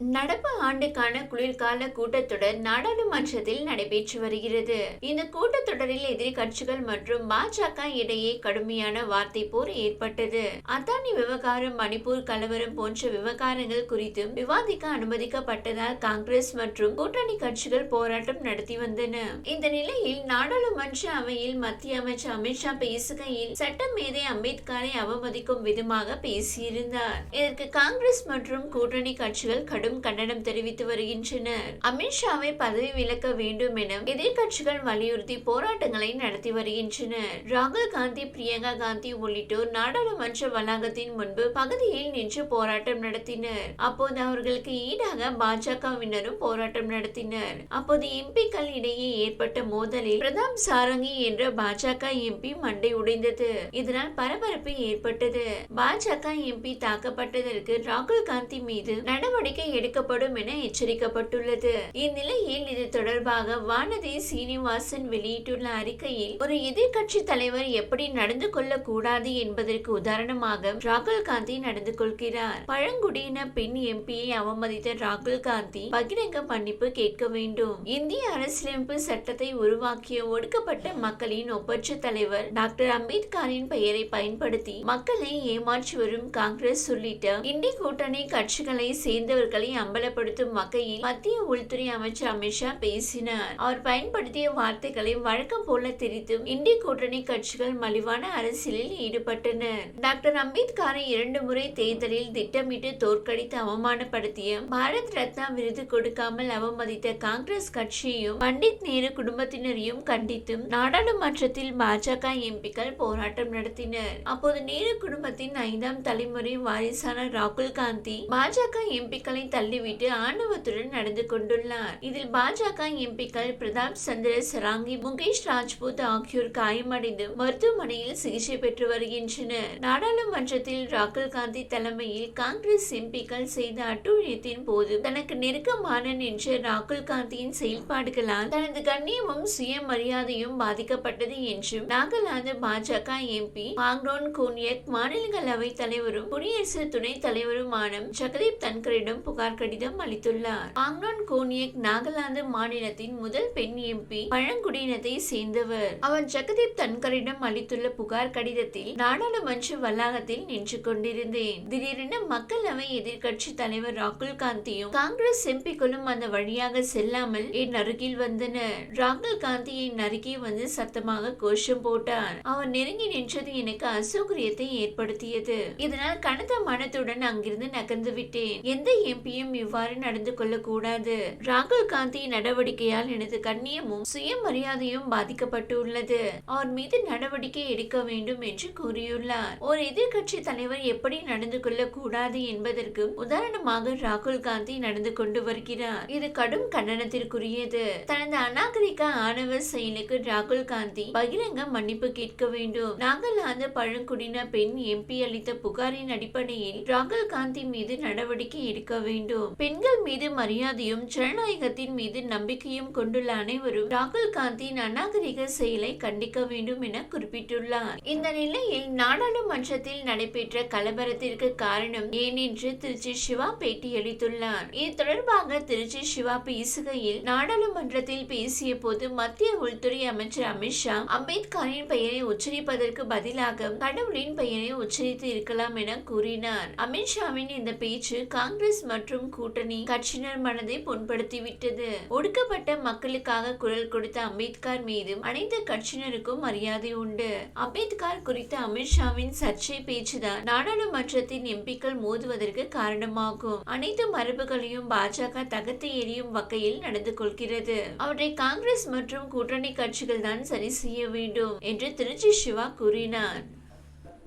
நடப்பு ஆண்டுக்கான குளிர்கால கூட்டத்தொடர் நாடாளுமன்றத்தில் நடைபெற்று வருகிறது. இந்த கூட்டத்தொடரில் கட்சிகள் மற்றும் பாஜக இடையே கடுமையான வார்த்தை போர் ஏற்பட்டது. அத்தானி விவகாரம் மணிப்பூர் கலவரம் போன்ற விவகாரங்கள் குறித்தும் விவாதிக்க அனுமதிக்கப்பட்டதால் காங்கிரஸ் மற்றும் கூட்டணி கட்சிகள் போராட்டம் நடத்தி வந்தன. இந்த நிலையில் நாடாளுமன்ற அவையில் மத்திய அமைச்சர் அமித்ஷா பேசுகையில் சட்ட மேதை அம்பேத்கரை அவமதிக்கும் விதமாக பேசியிருந்தார். இதற்கு காங்கிரஸ் மற்றும் கூட்டணி கட்சிகள் கடும் கண்டனம் தெரிவித்து வருகின்றனர். அமித்ஷாவை பதவி விலக்க வேண்டும் என எதிர்கட்சிகள் வலியுறுத்தி போராட்டங்களை நடத்தி வருகின்றனர். ராகுல் காந்தி பிரியங்கா காந்தி உள்ளிட்டோர் நாடாளுமன்ற வளாகத்தின் முன்பு பகுதியில் நின்று போராட்டம் நடத்தினர். அப்போது அவர்களுக்கு ஈடாக பாஜகவினரும் போராட்டம் நடத்தினர். அப்போது எம்பிக்கள் இடையே ஏற்பட்ட மோதலில் பிரதாப் சாரங்கி என்ற பாஜக எம்பி மண்டை உடைந்தது. இதனால் பரபரப்பு ஏற்பட்டது. பாஜக எம்பி தாக்கப்பட்டதற்கு ராகுல் காந்தி மீது நடவடிக்கை எடுக்கப்படும் என எச்சரிக்கப்பட்டுள்ளது. இந்நிலையில் இது தொடர்பாக வானதி சீனிவாசன் வெளியிட்டுள்ள அறிக்கையில் ஒரு எதிர்கட்சி தலைவர் எப்படி நடந்து கொள்ள கூடாது என்பதற்கு உதாரணமாக ராகுல் காந்தி நடந்து கொள்கிறார். பழங்குடியின பெண் எம்பியை அவமதித்த ராகுல் காந்தி பகிரங்க மன்னிப்பு கேட்க வேண்டும். இந்திய அரசியலமைப்பு சட்டத்தை உருவாக்கிய ஒடுக்கப்பட்ட மக்களின் ஒப்பற்ற தலைவர் டாக்டர் அம்பேத்கரின் பெயரை பயன்படுத்தி மக்களை ஏமாற்றி வரும் காங்கிரஸ் உள்ளிட்ட இந்தி கூட்டணி கட்சிகளை சேர்ந்தவர்களை அம்பலப்படுத்தும் வகையில் மத்திய உள்துறை அமைச்சர் அமித்ஷா பேசினார். அவர் பயன்படுத்திய வார்த்தைகளை வழக்கம் போல திரித்தும் இந்திய கூட்டணி கட்சிகள் மலிவான அரசியலில் ஈடுபட்டனர் டாக்டர் அம்பேத்கரை இரண்டு முறை தேர்தலில் திட்டமிட்டு தோற்கடித்து அவமானப்படுத்திய பாரத் ரத்னா விருது கொடுக்காமல் அவமதித்த காங்கிரஸ் கட்சியையும் பண்டித் நேரு குடும்பத்தினரையும் கண்டித்தும் நாடாளுமன்றத்தில் பாஜக எம்பிக்கள் போராட்டம் நடத்தினர். அப்போது நேரு குடும்பத்தின் ஐந்தாம் தலைமுறை வாரிசான ராகுல் காந்தி பாஜக எம்பிக்களை தள்ளிவிட்டு ஆணவத்துடன் நடந்து கொண்டுள்ளார். இதில் பாஜக எம்பிக்கள் பிரதாப் சந்திர சராங்கி முகேஷ் ராஜ்பூத் ஆகியோர் காயமடைந்து மருத்துவமனையில் சிகிச்சை பெற்று வருகின்றனர். நாடாளுமன்றத்தில் ராகுல் காந்தி தலைமையில் காங்கிரஸ் எம்பிக்கள் செய்த அட்டூழியத்தின் போது தனக்கு நெருக்கமான நின்ற ராகுல் காந்தியின் செயல்பாடுகளால் தனது கண்ணியமும் சுயமரியாதையும் பாதிக்கப்பட்டது என்றும் நாகாலாந்து பாஜக எம்பி மாங்ரோன் கோனியக் மாநிலங்களவை தலைவரும் குடியரசு துணைத் தலைவருமான ஜெகதீப் தன்கரிடம் புகார் கடிதம் அளித்துள்ளார். மாங்ரோன் கோனியக் நாகாலாந்து மாநிலத்தின் முதல் பெண் எம்பி பழங்குடியினத்தை சேர்ந்தவர். அவர் ஜெகதீப் தன்கரிடம் அளித்துள்ள புகார் கடிதத்தில் நாடாளுமன்ற வளாகத்தில் நின்று கொண்டிருந்தேன். திடீரென மக்களவை எதிர்கட்சி தலைவர் ராகுல் காந்தியும் காங்கிரஸ் எம்பிக்களும் அந்த வழியாக செல்லாமல் என் அருகில் வந்தனர். ராகுல் காந்தி என் அருகே வந்து சத்தமாக கோஷம் போட்டார். அவர் நெருங்கி நின்றது எனக்கு அசௌகரியத்தை ஏற்படுத்தியது. இதனால் கனத்த மனத்துடன் அங்கிருந்து நகர்ந்து விட்டேன். எந்த எம்பியும் இவ்வாறு நடந்து கொள்ளக்கூடாது. ராகுல் காந்தி நடவடிக்கையால் எனது கண்ணியமும் சுயமரியாதையும் பாதிக்கப்பட்டுள்ளது. அவர் மீது நடவடிக்கை எடுக்க வேண்டும் என்று கூறியுள்ளார். ஒரு எதிர்க்கட்சி தலைவர் எப்படி நடந்து கொள்ள கூடாது என்பதற்கு உதாரணமாக ராகுல் காந்தி நடந்து கொண்டு வருகிறார். இது கடும் கண்டனத்திற்குரியது. தனது அநாகரிக ஆணவ செயலுக்கு ராகுல் காந்தி பகிரங்க மன்னிப்பு கேட்க வேண்டும். நாகாலாந்து பழங்குடியின பெண் எம்பி அளித்த புகாரின் அடிப்படையில் ராகுல் காந்தி மீது நடவடிக்கை எடுக்க வேண்டும். பெண்கள் மீது மரியாதையும் ஜனநாயகத்தின் மீது நம்பிக்கையும் கொண்டுள்ள அனைவரும் ராகுல் காந்தியின் அநாகரிக செயலை கண்டிக்க வேண்டும் என குறிப்பிட்டுள்ளார். இந்த நிலையில் நாடாளுமன்றத்தில் நடைபெற்ற கலவரத்திற்கு காரணம் ஏன் என்று திருச்சி சிவா பேட்டியளித்துள்ளார். இது தொடர்பாக திருச்சி சிவா பேசுகையில் நாடாளுமன்றத்தில் பேசிய போது மத்திய உள்துறை அமைச்சர் அமித்ஷா அம்பேத்கரின் பெயரை உச்சரிப்பதற்கு பதிலாக கடவுளின் பெயரை உச்சரித்து இருக்கலாம் என கூறினார். அமித்ஷாவின் இந்த பேச்சு காங்கிரஸ் மற்றும் மற்றும் கூட்டணி கட்சியினர் மனதை புண்படுத்திவிட்டது. ஒடுக்கப்பட்ட மக்களுக்காக குரல் கொடுத்த அம்பேத்கர் மீதும் அனைத்து கட்சியினருக்கும் மரியாதை உண்டு. அம்பேத்கர் குறித்த அமித்ஷாவின் சர்ச்சை பேச்சுதான் நாடாளுமன்றத்தின் எம்பிக்கள் மோதுவதற்கு காரணமாகும். அனைத்து மரபுகளையும் பாஜக தகர்த்து எறியும் வகையில் நடந்து கொள்கிறது. அவற்றை காங்கிரஸ் மற்றும் கூட்டணி கட்சிகள் தான் சரி செய்ய வேண்டும் என்று திருச்சி சிவா கூறினார்.